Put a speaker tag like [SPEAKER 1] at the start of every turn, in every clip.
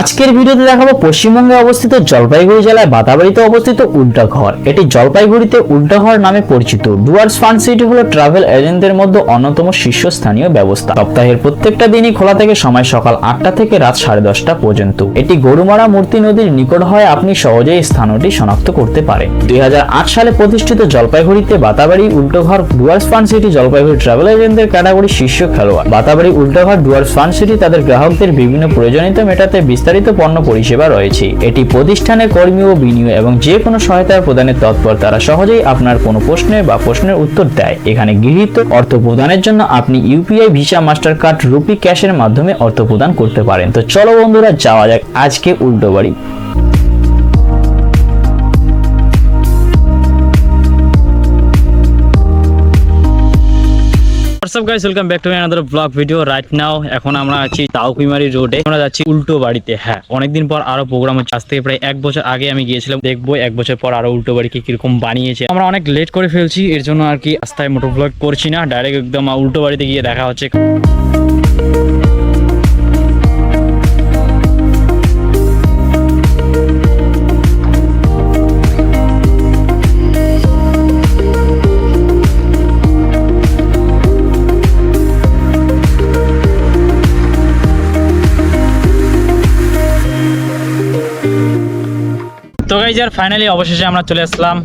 [SPEAKER 1] আজকের ভিডিওতে দেখাবো পশ্চিমবঙ্গে অবস্থিত জলপাইগুড়ি জেলায় বাতাবাড়িতে অবস্থিত উল্টা ঘর। এটি জলপাইগুড়িতে উল্টা ঘর নামে পরিচিত। ডুয়ার্স ফান সিটি হলো ট্রাভেল এজেন্টদের মধ্যে অন্যতম শীর্ষস্থানীয় ব্যবস্থা। সপ্তাহের প্রত্যেকটা দিনই খোলা থেকে সময় সকাল আটটা থেকে রাত সাড়ে দশটা পর্যন্ত। এটি গরুমারা মূর্তি নদীর নিকট হয়, আপনি সহজেই স্থানটি শনাক্ত করতে পারেন। দুই হাজার আট সালে প্রতিষ্ঠিত জলপাইগুড়িতে বাতাবাড়ি উল্টো ঘর, Dooars fun city Jalpaiguri travel এজেন্টদের ক্যাটাগরি শীর্ষ খেলোয়াড়। বাতাবাড়ি উল্টো ঘর, ডুয়ার্স ফান সিটি তাদের গ্রাহকদের বিভিন্ন প্রয়োজনীয়তা মেটাতে পণ্য পরিষেবা রয়েছে। এটি প্রতিষ্ঠানে কর্মী ও বিনিয়োগ এবং যে কোনো সহায়তা প্রদানের তৎপর তারা সহজেই আপনার কোনো প্রশ্নে বা প্রশ্নের উত্তর দেয়। এখানে গৃহীত অর্থ প্রদানের জন্য আপনি UPI visa master card rupee ক্যাশের মাধ্যমে অর্থ প্রদান করতে পারেন। তো চলো বন্ধুরা, যাওয়া যাক আজকে উল্টো বাড়ি। What's up guys welcome back to another blog video right now এখন আমরা আছি তাওকিমারি রোডে আমরা যাচ্ছি উল্টো বাড়িতে। হ্যাঁ অনেকদিন পর আরও প্রোগ্রাম হচ্ছে। আজ থেকে প্রায় এক বছর আগে আমি গিয়েছিলাম। দেখব এক বছর পর আরও উল্টো বাড়িকে কীরকম বানিয়েছে। আমরা অনেক লেট করে ফেলছি। এর জন্য আর কি রাস্তায় মোটর ব্লগ করছি না। ডাইরেক্ট একদম উল্টো বাড়িতে গিয়ে দেখা হচ্ছে। তো গাইজ আর ফাইনালি অবশেষে আমরা চলে আসলাম।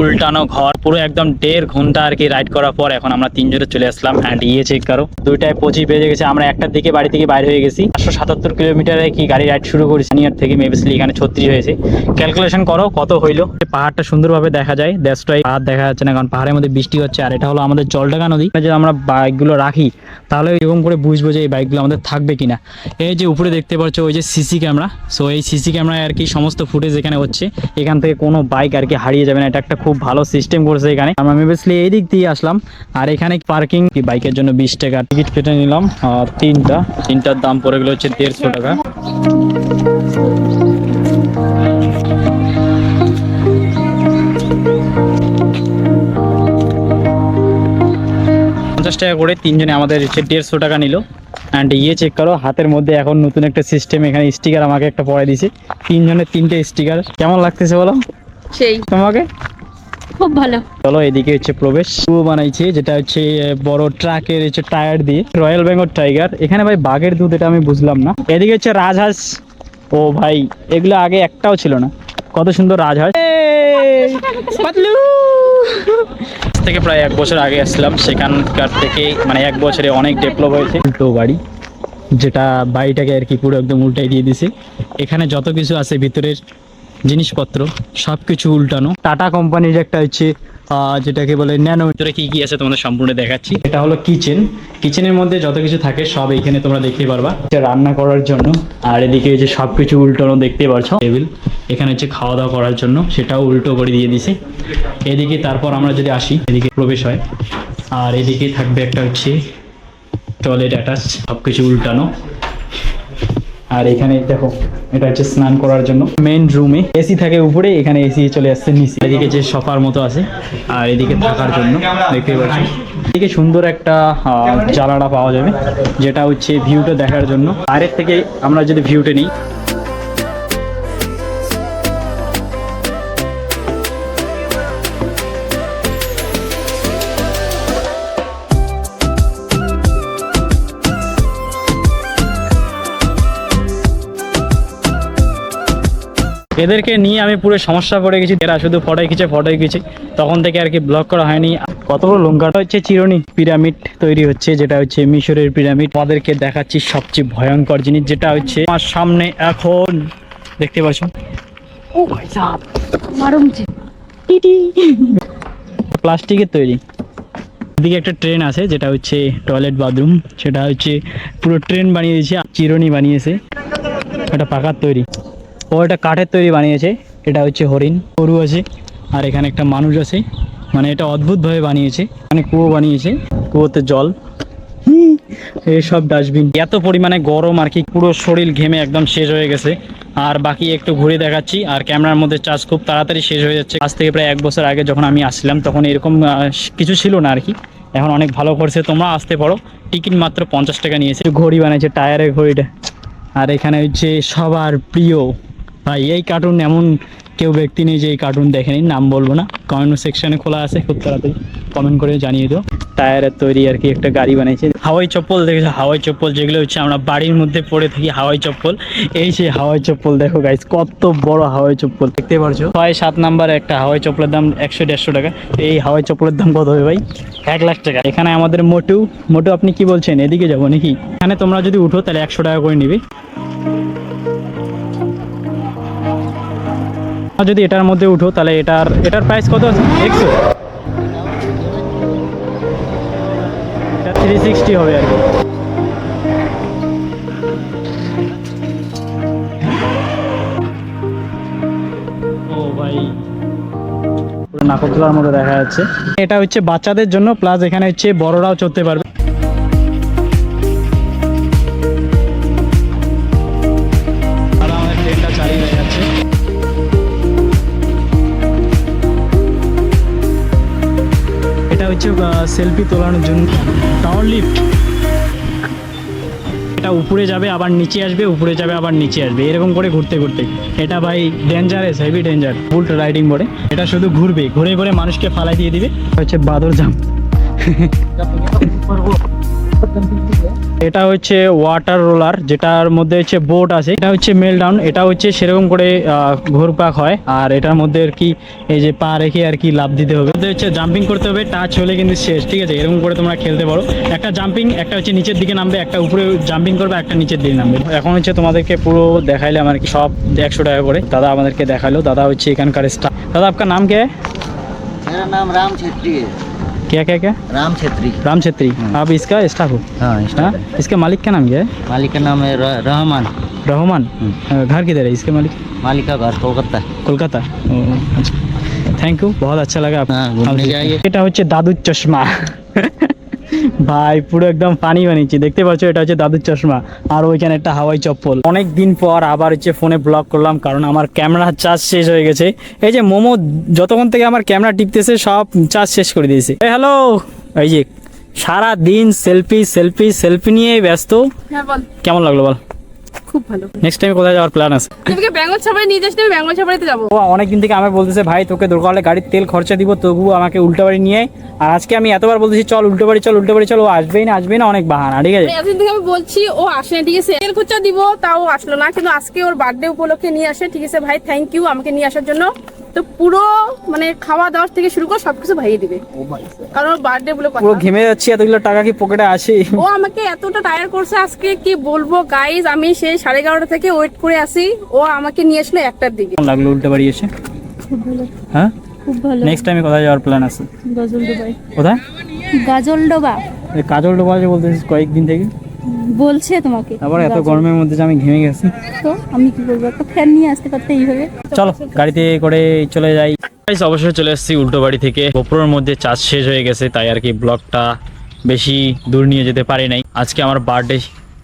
[SPEAKER 1] উল্টানো ঘর, পুরো একদম দেড় ঘণ্টা আর কি রাইড করার পর এখন আমরা তিনজনে চলে আসলাম অ্যান্ড ইয়ে চেক করো। দুইটায় পঁচিশ বেজে গেছে, আমরা একটার দিকে বাড়ি থেকে বাইরে হয়ে গেছি। পাঁচশো সাতাত্তর কিলোমিটারে কি গাড়ি রাইড শুরু করেছি নিয়ার থেকে মেবিসলি এখানে ছত্রিশ হয়েছে। ক্যালকুলেশন করো কত হইল। পাহাড়টা সুন্দরভাবে দেখা যায় দ্যাটসটাই পাহাড় দেখা যাচ্ছে না, কারণ পাহাড়ের মধ্যে বৃষ্টি হচ্ছে, আর এটা হলো আমাদের জলডাঙ্গা নদী। যে আমরা বাইকগুলো রাখি, তাহলে এরকম করে বুঝব যে এই বাইকগুলো আমাদের থাকবে কিনা। এই যে উপরে দেখতে পাচ্ছ, ওই যে সিসি ক্যামেরা সো এই সিসি ক্যামেরায় আর কি সমস্ত ফুটেজ এখানে হচ্ছে। এখান থেকে কোনো বাইক আর কি হারিয়ে যাবে না, এটা একটা ভালো সিস্টেম করেছে এখানে। আমরা মেবেসলি এই দিক দিয়ে আসলাম আর এখানে পার্কিং বাইকের জন্য বিশ টাকা। টিকিট কেটে নিলাম আর তিনটা। তিনটার দাম পড়ে গেলো হচ্ছে দেড়শো টাকা। পঞ্চাশ টাকা করে তিনজনে আমাদের হচ্ছে দেড়শো টাকা নিল। অ্যান্ড ইয়ে চেক করো হাতের মধ্যে এখন নতুন একটা সিস্টেম এখানে স্টিকার আমাকে একটা পড়াই দিছে তিনজনের তিনটে স্টিকার কেমন লাগতেছে বলো?
[SPEAKER 2] সেই।
[SPEAKER 1] তোমাকে?
[SPEAKER 2] খুব ভালো।
[SPEAKER 1] চলো এদিকে হচ্ছে প্রবেশ। বানাইছে যেটা হচ্ছে বড় ট্রাকের হচ্ছে টায়ার দিয়ে। রয়্যাল বেঙ্গল টাইগার এখানে ভাই বাঘের দুধ এটা আমি বুঝলাম না। এদিকে হচ্ছে রাজহাঁস। ও ভাই এগুলো আগে একটাও ছিল না। কত সুন্দর রাজহাঁস। পাতলু। থেকে প্রায় এক বছর আগে আসলাম। সেখানকার থেকে মানে এক বছরে অনেক ডেভেলপ হয়েছে। উল্টো বাড়ি যেটা বাড়িটাকে আর কি পুরো একদম উল্টাই দিয়ে দিছে। এখানে যত কিছু আছে ভিতরের জিনিসপত্র সব কিছু উল্টানো। টাটা কোম্পানির একটা হচ্ছে যেটাকে বলে ন্যানো ভিতরে কি কি আছে তোমাদের সম্পূর্ণ দেখাচ্ছি। এটা হলো কিচেন কিচেনের মধ্যে যত কিছু থাকে, সব এখানে তোমরা দেখতে পারবা। এটা রান্না করার জন্য। আর এদিকে হচ্ছে সব কিছু উল্টানো দেখতে পারছ টেবিল এখানে হচ্ছে খাওয়া দাওয়া করার জন্য। সেটাও উল্টো করে দিয়ে দিছে। এদিকে তারপর আমরা যদি আসি, এদিকে প্রবেশ হয়। আর এদিকে থাকবে একটা হচ্ছে টয়লেট অ্যাটাচ সব কিছু উল্টানো। আর এখানে দেখো, এটা হচ্ছে স্নান করার জন্য। মেন রুমে এসি থাকে উপরে, এখানে এসি চলে আসছে নিচে। এদিকে যে সফার মতো আছে, আর এদিকে থাকার জন্য দেখতে পাচ্ছি। এদিকে সুন্দর একটা জানালা পাওয়া যাবে, যেটা হচ্ছে ভিউটা দেখার জন্য। বাইরের থেকে আমরা যদি ভিউটা নিই এদেরকে নিয়ে আমি পুরো সমস্যা পড়ে গেছি। এরা শুধু ফটোই খিচে ফটোই খিচে। তখন থেকে আর কি ব্লগ করা হয়নি। কত বড় লঙ্কাটা হচ্ছে চিরনি পিরামিড তৈরি হচ্ছে যেটা হচ্ছে মিশরের পিরামিড। আমাদেরকে দেখাচ্ছি সবচেয়ে ভয়ঙ্কর জিনিস যেটা হচ্ছে আমার সামনে এখন। দেখতে পাচ্ছ?
[SPEAKER 2] ও ভাই যে
[SPEAKER 1] প্লাস্টিকের তৈরি। এদিকে একটা ট্রেন আছে যেটা হচ্ছে টয়লেট বাথরুম সেটা হচ্ছে পুরো ট্রেন বানিয়ে দিয়েছে চিরনি বানিয়েছে। এটা পাকার তৈরি। ও এটা কাঠের তৈরি বানিয়েছে। এটা হচ্ছে হরিণ। গরু আছে, আর এখানে একটা মানুষ আছে। মানে এটা অদ্ভুতভাবে বানিয়েছে। মানে কুয়ো বানিয়েছে। কুয়োতে জল। এইসব ডাস্টবিন। এত পরিমাণে গরম আর কি, পুরো শরীর ঘেমে একদম শেষ হয়ে গেছে। আর বাকি একটু ঘুরে দেখাচ্ছি। আর ক্যামেরার মধ্যে চার্জ খুব তাড়াতাড়ি শেষ হয়ে যাচ্ছে। আজ থেকে প্রায় এক বছর আগে যখন আমি আসছিলাম, তখন এরকম কিছু ছিল না আর কি। এখন অনেক ভালো করছে। তোমরা আসতে পারো। টিকিট মাত্র পঞ্চাশ টাকা নিয়েছে। ঘড়ি বানিয়েছে, টায়ারের ঘড়িটা। আর এখানে হচ্ছে সবার প্রিয় ভাই, এই কার্টুন এমন কেউ ব্যক্তি নেই যে এই কার্টুন দেখেনি, নাম বলব না। কমেন্ট সেকশনে খোলা আছে, খুব তাড়াতাড়ি কমেন্ট করে জানিয়ে দিও। টায়ারের তৈরি আর কি একটা গাড়ি বানিয়েছে। হাওয়াই চপ্পল দেখেছ? হাওয়াই চপ্পল যেগুলো হচ্ছে আমরা বাড়ির মধ্যে পড়ে থাকি, হাওয়াই চপ্পল। এই সেই হাওয়াই চপ্পল দেখো গাইস কত বড় হাওয়াই চপ্পল। দেখতে পারছ? ছয় সাত নাম্বার একটা হাওয়াই চপ্পলের দাম একশো দেড়শো টাকা। এই হাওয়াই চপ্পলের দাম কত হবে ভাই? এক লাখ টাকা। এখানে আমাদের মোটু মোটু আপনি কি বলছেন? এদিকে যাব নাকি? এখানে তোমরা যদি উঠো তাহলে একশো টাকা করে নিবে। যদি এটার মধ্যে উঠো, তাহলে এটার এটার প্রাইস কত আছে? একশো। থ্রি সিক্সটি হবে আর কি। পুরো মতো দেখা যাচ্ছে। এটা হচ্ছে বাচ্চাদের জন্য প্লাস এখানে হচ্ছে বড়রাও চড়তে পারবে। সেলফি তোলানোর জন্য। টাওয়ার লিফট এটা উপরে যাবে আবার নিচে আসবে উপরে যাবে আবার নিচে আসবে। এরকম করে ঘুরতে ঘুরতে। এটা ভাই dangerous heavy danger bullet riding বলে এটা শুধু ঘুরবে ঘুরে ঘুরে মানুষকে ফালাই দিয়ে দিবে। হচ্ছে বাদর জাম এটা হচ্ছে ওয়াটার রোলার যেটার মধ্যে হচ্ছে বোট আছে। এটা হচ্ছে মেল ডাউন এটা হচ্ছে সেরকম করে ঘোরপাক হয়। আর এটার মধ্যে আর কি, এই যে পা রেখে আর কি লাভ দিতে হবে। হচ্ছে জাম্পিং করতে হবে টাচ হলে কিন্তু শেষ, ঠিক আছে? এরকম করে তোমরা খেলতে পারো। একটা জাম্পিং একটা হচ্ছে নিচের দিকে নামবে, একটা উপরে জাম্পিং করবে, একটা নিচের দিকে নামবে। এখন হচ্ছে তোমাদেরকে পুরো দেখাইলে আমার সব একশো টাকা করে। দাদা আমাদেরকে দেখাল। দাদা হচ্ছে এখানকার স্টাফ দাদা, আপনার নাম কে?
[SPEAKER 3] নাম রাম ছেত্রী।
[SPEAKER 1] क्या क्या क्या
[SPEAKER 3] राम छेत्री
[SPEAKER 1] राम छेत्री आप इसका स्टाफ हो
[SPEAKER 3] हाँ
[SPEAKER 1] हाँ इसके मालिक का नाम क्या है
[SPEAKER 3] मालिक का नाम है र- रहमान
[SPEAKER 1] रहमान
[SPEAKER 3] हम्म।
[SPEAKER 1] अ, घर किधर है इसके मालिक
[SPEAKER 3] मालिक का घर कोलकाता
[SPEAKER 1] कोलकाता ओ, अच्छा থ্যাংক ইউ বহুত আচ্ছা লাগা
[SPEAKER 3] হ্যাঁ, ঘুরনে যাইয়ে।
[SPEAKER 1] এটা হচ্ছে দাদুর চশমা ভাই পুরো একদম পানি বানিয়েছি। দেখতে পাচ্ছ এটা হচ্ছে দাদুর চশমা আর ওইখানে একটা হাওয়াই চপ্পল। অনেক দিন পর আবার হচ্ছে ফোনে ব্লগ করলাম কারণ আমার ক্যামেরা চার্জ শেষ হয়ে গেছে। এই যে মোমো যতক্ষণ থেকে আমার ক্যামেরা টিপতেছে সব চার্জ শেষ করে দিয়েছে। হ্যালো এই যে সারা দিন সেলফি সেলফি সেলফি নিয়েই ব্যস্ত।
[SPEAKER 2] হ্যাঁ
[SPEAKER 1] কেমন লাগল বল?
[SPEAKER 2] খুব ভালো।
[SPEAKER 1] নেক্সট টাইম কোথায় যাওয়ার প্ল্যান আছে?
[SPEAKER 2] তুমি বেঙ্গল ছাপাড়ি নিয়ে যাস আমি বেঙ্গল ছাপাড়িতে যাব।
[SPEAKER 1] ও অনেকদিন থেকে আমাকে বলতেছে ভাই তোকে দরকার হলে গাড়ির তেল খরচা দিব তবুও আমাকে উল্টো বাড়ি নিয়ে আর আজকে আমি এতবার বলতেছি চল উল্টো বাড়ি চল উল্টো বাড়ি চল। ও আসবেই না আসবেই না অনেক বাহানা ঠিক আছে?
[SPEAKER 2] মানে এতদিন থেকে আমি বলছি ও আসে না ঠিক আছে? তেল খরচা দিব তাও আসলো না। কিন্তু আজকে ওর বার্থডে উপলক্ষে নিয়ে আসে ঠিক আছে? ভাই থ্যাংক ইউ আমাকে নিয়ে আসার জন্য। তো পুরো মানে খাওয়া দাওয়া থেকে শুরু করে সবকিছু ভাইয়ে দিবে। কারণ বার্থডে বলে কথা।
[SPEAKER 1] পুরো ঘেমে যাচ্ছি এতগুলো টাকা কি পকেটে আসে
[SPEAKER 2] ও আমাকে এতটা টায়ার করছে আজকে কি বলব? গাইজ আমি সেই সাড়ে এগারোটা থেকে ওয়েট করে আসি ও আমাকে নিয়ে আসলো একটার দিকে।
[SPEAKER 1] লাগল উল্টো বাড়ি এসে? হ্যাঁ?
[SPEAKER 4] খুব ভালো।
[SPEAKER 1] নেক্সট টাইমে কোথায় যাওয়ার প্ল্যান আছে?
[SPEAKER 4] গজলডোবা
[SPEAKER 1] কোথায়?
[SPEAKER 4] গাজল ডোবা
[SPEAKER 1] এই কাজল ডোবা যে বলতেছিস কয়েকদিন থেকে।
[SPEAKER 4] বলছে তোমাকে।
[SPEAKER 1] আবার এত। গরমের মধ্যে যে আমি ঘেমে গেছি।
[SPEAKER 4] তো আমি কি করব একটা ফ্যান নিয়ে আসতে পারতে এইভাবে?
[SPEAKER 1] চলো গাড়িতে করে চলে যাই। অবশ্যই চলে এসেছি উল্টো বাড়ি থেকে। গোপ্রোর মধ্যে চার্জ শেষ হয়ে গেছে তাই আর কি ব্লগটা বেশি দূর নিয়ে যেতে পারি নাই। আজকে আমার বার্থডে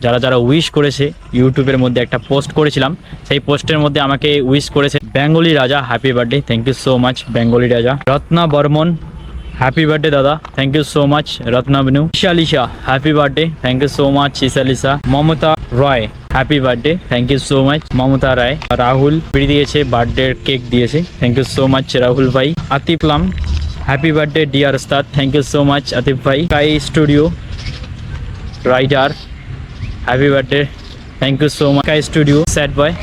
[SPEAKER 1] যারা যারা উইশ করেছে ইউটিউবের মধ্যে একটা পোস্ট করেছিলাম। সেই পোস্টের মধ্যে আমাকে উইশ করেছে Bengali Raja happy birthday thank you so much Bengali Raja. Ratna Barman happy birthday দাদা thank you so much Ratna Binu Ishalisha happy birthday thank you so much Ishalisha Mamata Roy happy birthday thank you so much Mamata Roy Rahul পিড়ি দিয়েছে birthday cake দিয়েছে thank you so much Rahul ভাই আতিফলাম happy birthday dear উস্তাদ thank you so much Atif ভাই Kai studio writer happy birthday thank you so much Kai studio sad boy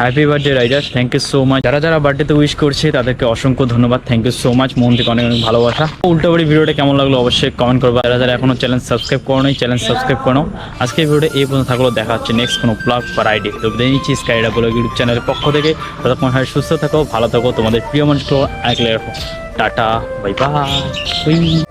[SPEAKER 1] happy birthday rider thank you so much যারা যারা বার্থডেতে wish করছে, তাদেরকে অসংখ্য ধন্যবাদ। থ্যাংক ইউ সো মাচ মন থেকে অনেক অনেক ভালোবাসা। উল্টো বাড়ি ভিডিওটা কেমন লাগল অবশ্যই কমেন্ট করবা। যারা যারা এখনও চ্যানেল সাবস্ক্রাইব করো নাই চ্যানেল সাবস্ক্রাইব করো। আজকে ভিডিওটা এই পর্যন্ত থাকল। দেখা হচ্ছে নেক্সট কোনো ব্লগ বা রাইডে তো বিদায় নিচ্ছি স্কাইডা ব্লগ ইউটিউব চ্যানেলের পক্ষ থেকে। ততক্ষণ হয় সুস্থ থাকো, ভালো থাকো। তোমাদের প্রিয় মানুষগুলো রাখো টাটা বাই বাই